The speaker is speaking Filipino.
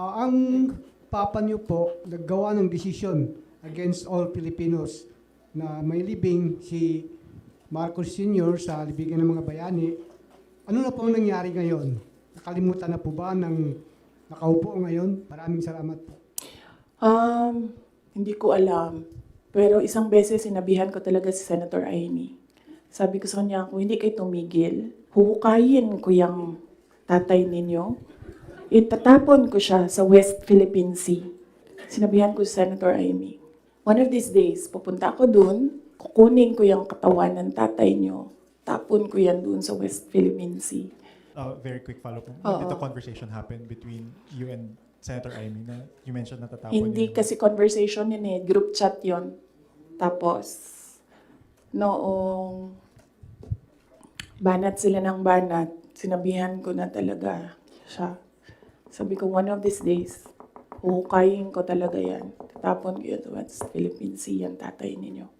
Ah, ang papa niyo po naggawa ng desisyon against all Filipinos na may libing si Marcos Sr. sa libigan ng mga bayani. Ano na po ang nangyari ngayon? Nakalimutan na po ba ng nakaupo ngayon? Maraming salamat po. Um, hindi ko alam. Pero isang beses sinabihan ko talaga si Senator Amy. Sabi ko sa kanya, kung hindi kayo tumigil, huhukayin ko yung tatay ninyo. Itatapon ko siya sa West Philippine Sea. Sinabihan ko si Senator Amy. One of these days, pupunta ako dun, kukunin ko yung katawan ng tatay nyo, tapon ko yan dun sa West Philippine Sea. Uh, very quick follow-up. When did the conversation happen between you and Senator Amy na you mentioned natatapon Hindi yung- kasi conversation yun eh, group chat yun. Tapos, noong banat sila ng banat, sinabihan ko na talaga siya. Sabi ko, one of these days, huhukayin ko talaga yan. Tapon ko yun West Philippine Sea, yung tatay ninyo.